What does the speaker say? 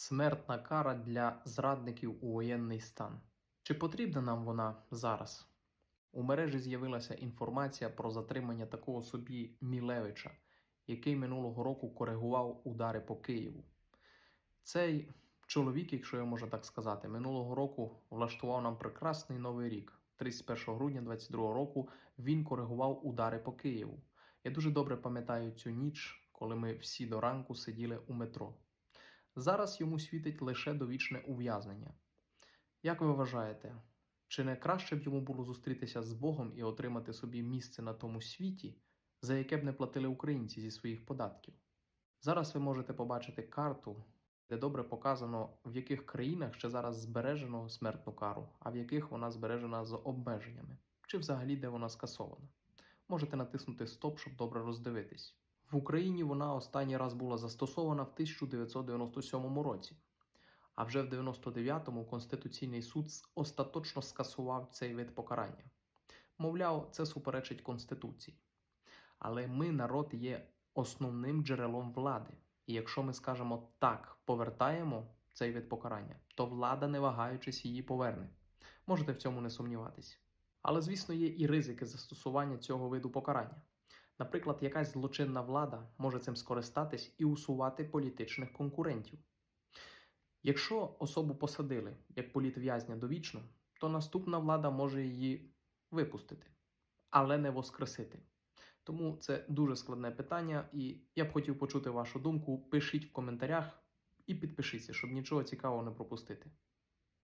Смертна кара для зрадників у воєнний стан. Чи потрібна нам вона зараз? У мережі з'явилася інформація про затримання такого собі Мілевича, який минулого року коригував удари по Києву. Цей чоловік, якщо я можу так сказати, минулого року влаштував нам прекрасний новий рік. 31 грудня 2022 року він коригував удари по Києву. Я дуже добре пам'ятаю цю ніч, коли ми всі до ранку сиділи у метро. Зараз йому світить лише довічне ув'язнення. Як ви вважаєте, чи не краще б йому було зустрітися з Богом і отримати собі місце на тому світі, за яке б не платили українці зі своїх податків? Зараз ви можете побачити карту, де добре показано, в яких країнах ще зараз збережено смертну кару, а в яких вона збережена з обмеженнями, чи взагалі де вона скасована. Можете натиснути Стоп, щоб добре роздивитись. В Україні вона останній раз була застосована в 1997 році. А вже в 99-му Конституційний суд остаточно скасував цей вид покарання. Мовляв, це суперечить Конституції. Але ми, народ, є основним джерелом влади. І якщо ми скажемо так, повертаємо цей вид покарання, то влада, не вагаючись, її поверне. Можете в цьому не сумніватись. Але, звісно, є і ризики застосування цього виду покарання. Наприклад, якась злочинна влада може цим скористатись і усувати політичних конкурентів. Якщо особу посадили як політв'язня довічно, то наступна влада може її випустити, але не воскресити. Тому це дуже складне питання, і я б хотів почути вашу думку. Пишіть в коментарях і підпишіться, щоб нічого цікавого не пропустити.